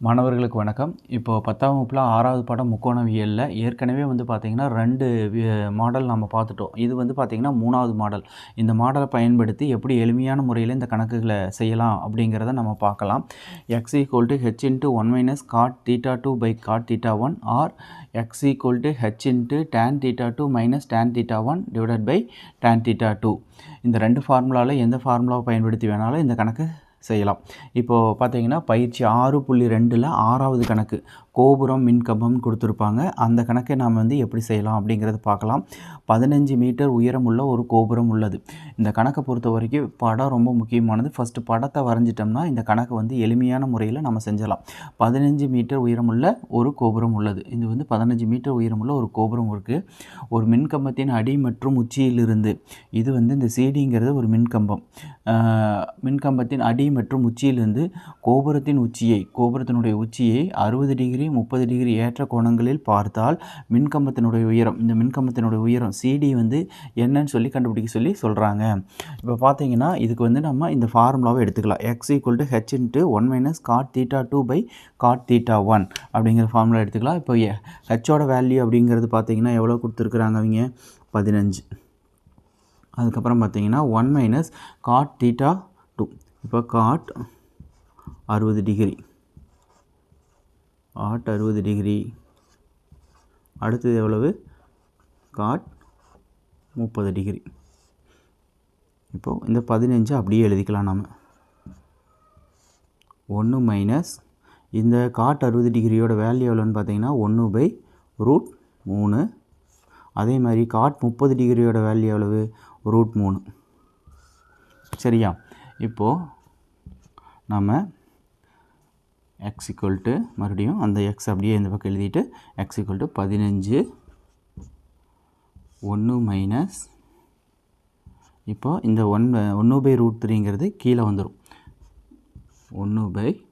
மாணவர்களுக்கு வணக்கம். இப்போது பத்தாம் வகுப்பில் ஆறாவது பாடம் முக்கோணவியலில். ஏற்கனவே வந்து பார்த்திங்கன்னா ரெண்டு மாடல் நம்ம பார்த்துட்டோம் இது வந்து பார்த்திங்கன்னா மூணாவது மாடல். இந்த மாடலை பயன்படுத்தி எப்படி எளிமையான முறையில் இந்த கணக்குகளை செய்யலாம் அப்படிங்கிறத நம்ம பார்க்கலாம். X equal to h into one minus cot theta two by cot theta one or x equal to h into tan theta two minus tan theta one divided by tan theta two இந்த ரெண்டு ஃபார்முலாவில் எந்த ஃபார்முலாவை பயன்படுத்தி வேணாலும் இந்த கணக்கு செய்யலாம். இப்போது பார்த்தீங்கன்னா பயிற்சி ஆறு புள்ளி ரெண்டில் ஆறாவது கணக்கு. கோபுரம் மின்கம்பம் கொடுத்துருப்பாங்க. அந்த கணக்கை நாம் வந்து எப்படி செய்யலாம் அப்படிங்கிறத பார்க்கலாம். பதினஞ்சு மீட்டர் உயரம் உள்ள ஒரு கோபுரம் உள்ளது. இந்த கணக்கை பொறுத்த வரைக்கும் படம் ரொம்ப முக்கியமானது. ஃபஸ்ட்டு படத்தை வரைஞ்சிட்டோம்னா இந்த கணக்கை வந்து எளிமையான முறையில் நம்ம செஞ்சலாம். பதினஞ்சு மீட்டர் உயரமுள்ள ஒரு கோபுரம் உள்ளது. இது வந்து பதினஞ்சு மீட்டர் உயரமுள்ள ஒரு கோபுரம் இருக்குது ஒரு மின்கம்பத்தின் அடி மற்றும் உச்சியிலிருந்து இது வந்து இந்த சீடிங்கிறது ஒரு மின்கம்பம் மின்கம்பத்தின் அடி மற்றும் உச்சியிலிருந்து கோபுரத்தின் உச்சியை கோபுரத்தினுடைய உச்சியை அறுபது டிகிரி முப்பது டிகிரி ஏற்ற கோணங்களில் பார்த்தால் மின்கம்பத்தினுடைய உயரம் இந்த மின்கம்பத்தினுடைய உயரம் சிடி வந்து என்னன்னு சொல்லி கண்டுபிடிக்க சொல்லி சொல்கிறாங்க இப்போ பார்த்தீங்கன்னா இதுக்கு வந்து நம்ம இந்த ஃபார்முலாவை எடுத்துக்கலாம். X equal to h into one minus cot theta two by cot theta one அப்படிங்கிற ஃபார்முலா எடுத்துக்கலாம். இப்போ ஹெச்சோட வேல்யூ அப்படிங்கிறது பார்த்தீங்கன்னா எவ்வளோ கொடுத்துருக்குறாங்க அவங்க? பதினஞ்சு. அதுக்கப்புறம் பார்த்தீங்கன்னா one minus cot theta two இப்போ காட் அறுபது டிகிரி. ஆட் அறுபது டிகிரி அடுத்தது எவ்வளவு? காட் முப்பது டிகிரி இப்போது இந்த பதினஞ்சு அப்படியே எழுதிக்கலாம் நம்ம ஒன்று மைனஸ் இந்த காட் அறுபது டிகிரியோட வேல்யூ எவ்வளோன்னு பார்த்தீங்கன்னா ஒன்று பை ரூட் மூணு. அதே மாதிரி காட் முப்பது டிகிரியோட வேல்யூ எவ்வளவு? ரூட் மூணு. சரியா? இப்போது நம்ம எக்ஸ் ஈக்குவல் டு மறுபடியும் அந்த எக்ஸ் அப்படியே இந்த பக்கம் எழுதிட்டு எக்ஸ் ஈக்குவல் டு பதினஞ்சு. ஒன்று மைனஸ் இப்போது இந்த ஒன் ஒன்று பை ரூட் த்ரீங்கிறது கீழே வந்துடும் ஒன்று பை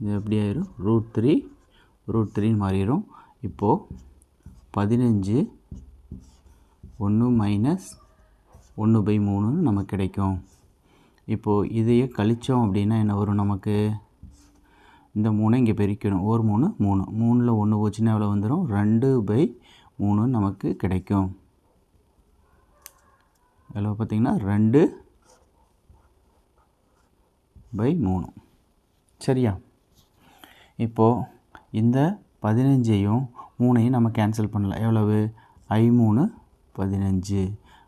இது எப்படி ஆயிரும்? ரூட் த்ரீ ரூட் த்ரீன்னு மாறிடும் இப்போது பதினஞ்சு. ஒன்று மைனஸ் ஒன்று பை மூணுன்னு நமக்கு கிடைக்கும். இப்போது இதையே கழித்தோம் அப்படின்னா என்ன வரும் நமக்கு? இந்த மூணை இங்கே பெருக்கணும். ஒரு மூணு மூணு. மூணில் ஒன்று போச்சுன்னா எவ்வளோ வந்துடும் ரெண்டு பை மூணுன்னு நமக்கு கிடைக்கும். எவ்வளோ பார்த்திங்கன்னா? ரெண்டு பை மூணு. சரியா? இப்போது இந்த பதினஞ்சையும் மூணையும் நம்ம கேன்சல் பண்ணலாம். எவ்வளவு? ஐ மூணு பதினஞ்சு.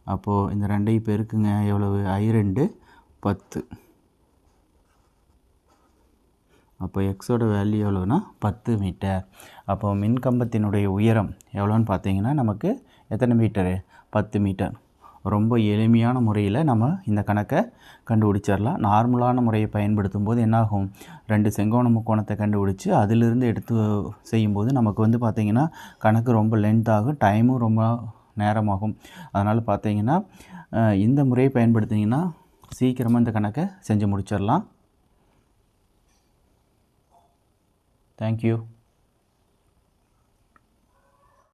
அப்போது இந்த ரெண்டையும் பெருக்குங்க. எவ்வளவு? ஐ ரெண்டு. பத்து. அப்போ எக்ஸோட வேல்யூ எவ்வளோனா பத்து மீட்டர் அப்போ மின்கம்பத்தினுடைய உயரம் எவ்வளோன்னு பார்த்தீங்கன்னா நமக்கு எத்தனை மீட்டரு பத்து மீட்டர் ரொம்ப எளிமையான முறையில் நம்ம இந்த கணக்கை கண்டுபிடிச்சிடலாம். நார்மலான முறையை பயன்படுத்தும் போது என்னாகும்? ரெண்டு செங்கோண முக்கோணத்தை கண்டுபிடிச்சி அதிலிருந்து எடுத்து செய்யும்போது நமக்கு வந்து பார்த்திங்கன்னா கணக்கு ரொம்ப லென்த் ஆகும் டைமும் ரொம்ப நேரமாகும். அதனால் பார்த்தீங்கன்னா இந்த முறையை பயன்படுத்திங்கன்னா சீக்கிரமாக இந்த கணக்கை செஞ்சு முடிச்சிடலாம். தேங்க்யூ